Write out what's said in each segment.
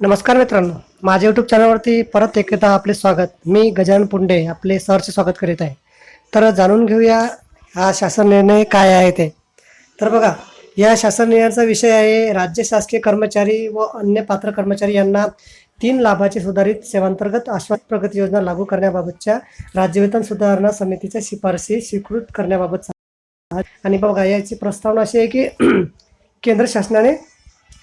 नमस्कार मित्रांनो. माझ्या यूट्यूब चॅनलवरती परत एकदा आपले स्वागत. मी गजानन पुंडे आपले सरचे स्वागत करीत आहे. तर जाणून घेऊया हा शासन निर्णय काय आहे ते. तर बघा या शासन निर्णयाचा विषय आहे राज्य शासकीय कर्मचारी व अन्य पात्र कर्मचारी यांना तीन लाभाची सुधारित सेवांतर्गत आश्वास प्रगती योजना लागू करण्याबाबतच्या राज्यवेतन सुधारणा समितीच्या शिफारसी स्वीकृत करण्याबाबत आणि बघा याची प्रस्तावना अशी आहे की केंद्र शासनाने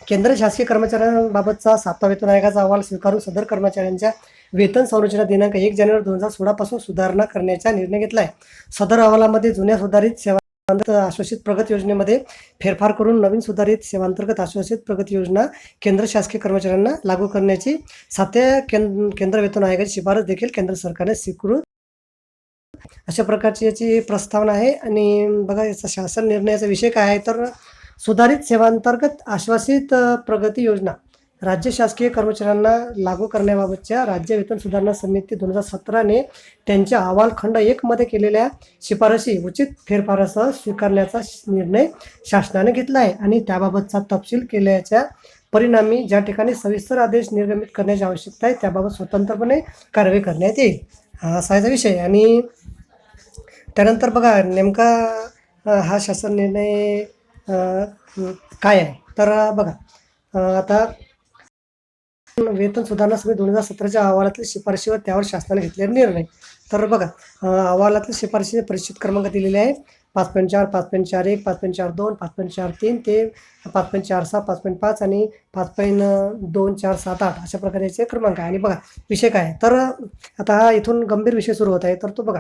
केंद्र शासकीय कर्मचाऱ्यांबाबतचा सातवा वेतन आयोगाचा अहवाल स्वीकारून सदर कर्मचाऱ्यांच्या वेतन संरचना दिनांक एक जानेवारी दोन हजार सोळापासून सुधारणा करण्याचा निर्णय घेतला आहे सदर अहवालामध्ये जुन्या सुधारित सेवांत आश्वासित प्रगत योजनेमध्ये फेरफार करून नवीन सुधारित सेवांतर्गत आश्वासित प्रगती योजना केंद्र शासकीय कर्मचाऱ्यांना लागू करण्याची सातव्या केंद्र केंद्र वेतन आयोगाची शिफारस देखील केंद्र सरकारने स्वीकृत अशा प्रकारची याची प्रस्तावना आहे. आणि बघा याचा शासन निर्णयाचा विषय काय आहे तर सुधारित सेवांतर्गत आश्वासित प्रगती योजना राज्य शासकीय कर्मचाऱ्यांना लागू करण्याबाबतच्या राज्य वेतन सुधारणा समिती दोन हजार सतराने त्यांच्या अहवाल खंड एकमध्ये केलेल्या शिफारशी उचित फेरफारासह स्वीकारण्याचा निर्णय शासनाने घेतला आहे आणि त्याबाबतचा तपशील केल्याच्या परिणामी ज्या ठिकाणी सविस्तर आदेश निर्गमित करण्याची आवश्यकता आहे त्याबाबत स्वतंत्रपणे कारवाई करण्यात येईल. हा असा याचा विषय. आणि त्यानंतर बघा नेमका हा शासन निर्णय काय आहे तर बघा आता वेतन सुधारणा समिती दोन हजार सतराच्या अहवालातील शिफारशीवर त्यावर शासनाने घेतलेला निर्णय. तर बघा अहवालातील शिफारशी परिचित क्रमांक दिलेले आहे. पाच पॉईंट चार पाच पॉईंट चार एक पाच पॉईंट चार दोन पाच पॉईंट चार तीन ते पाच पॉईंट चार सहा पाच पॉईंट पाच आणि पाच पॉईंट दोन चार सात आठ अशा प्रकारचे क्रमांक आहे. आणि बघा विषय काय आहे? तर आता हा इथून गंभीर विषय सुरू होत आहे. तर तो बघा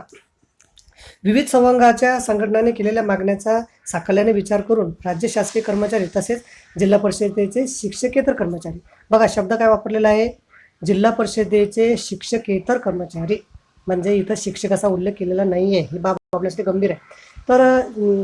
विविध संवंगाच्या संघटनांनी केलेल्या मागण्याचा साकल्याने विचार करून राज्य शासकीय कर्मचारी तसेच जिल्हा परिषदेचे शिक्षकेतर कर्मचारी. बघा शब्द काय वापरलेला आहे? जिल्हा परिषदेचे शिक्षकेतर कर्मचारी. म्हणजे इथं शिक्षकाचा उल्लेख केलेला नाही आहे ही बाब आपल्यासाठी गंभीर आहे. तर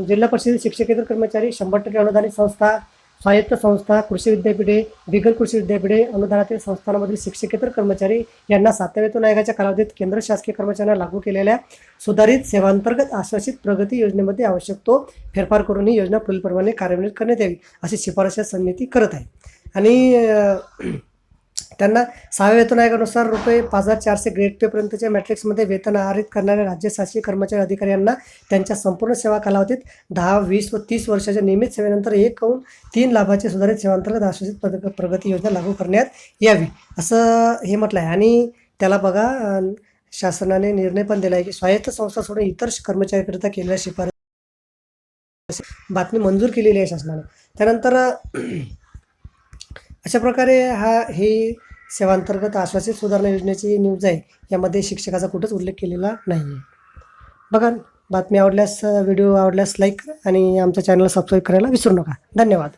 जिल्हा परिषदेचे शिक्षकेतर कर्मचारी शंभर टक्के अनुदानित संस्था स्वायत्त संस्था कृषी विद्यापीठे बिगर कृषी विद्यापीठे अनुदानातील संस्थांमधील शिक्षकेतर कर्मचारी यांना सातव्यातून आयोगाच्या कालावधीत केंद्र शासकीय कर्मचाऱ्यांना लागू केलेल्या सुधारित सेवांतर्गत आश्वासित प्रगती योजनेमध्ये आवश्यक तो फेरफार करून ही योजना पुढीलप्रमाणे कार्यान्वित करण्यात यावी अशी शिफारस समिती करत आहे. आणि त्यांना सहाव्या वेतन आयोगानुसार रुपये पाच हजार चारशे ग्रेड पेपर्यंतच्या मॅट्रिक्समध्ये वेतन आधारित करणाऱ्या राज्य शासकीय कर्मचारी अधिकाऱ्यांना त्यांच्या संपूर्ण सेवा कालावधीत दहा वीस व तीस वर्षाच्या नियमित सेवेनंतर एक करून तीन लाभाचे सुधारित सेवांतर्गत आश्वासित प्रग प्रगती योजना लागू करण्यात यावी असं हे म्हटलं आहे आणि त्याला बघा शासनाने निर्णय पण दिला आहे की स्वायत्त संस्था सोडून इतर कर्मचाऱ्याकरिता केलेल्या शिफारस बातमी मंजूर केलेली आहे शासनाने. त्यानंतर अशा प्रकारे हा हे सेवांतर्गत आश्वासित सुधारणा योजनेची न्यूज आहे. यामध्ये शिक्षकाचा कुठंच उल्लेख केलेला नाही आहे बघा बातमी आवडल्यास व्हिडिओ आवडल्यास लाईक आणि आमच्या चॅनलला सबस्क्राईब करायला विसरू नका. धन्यवाद.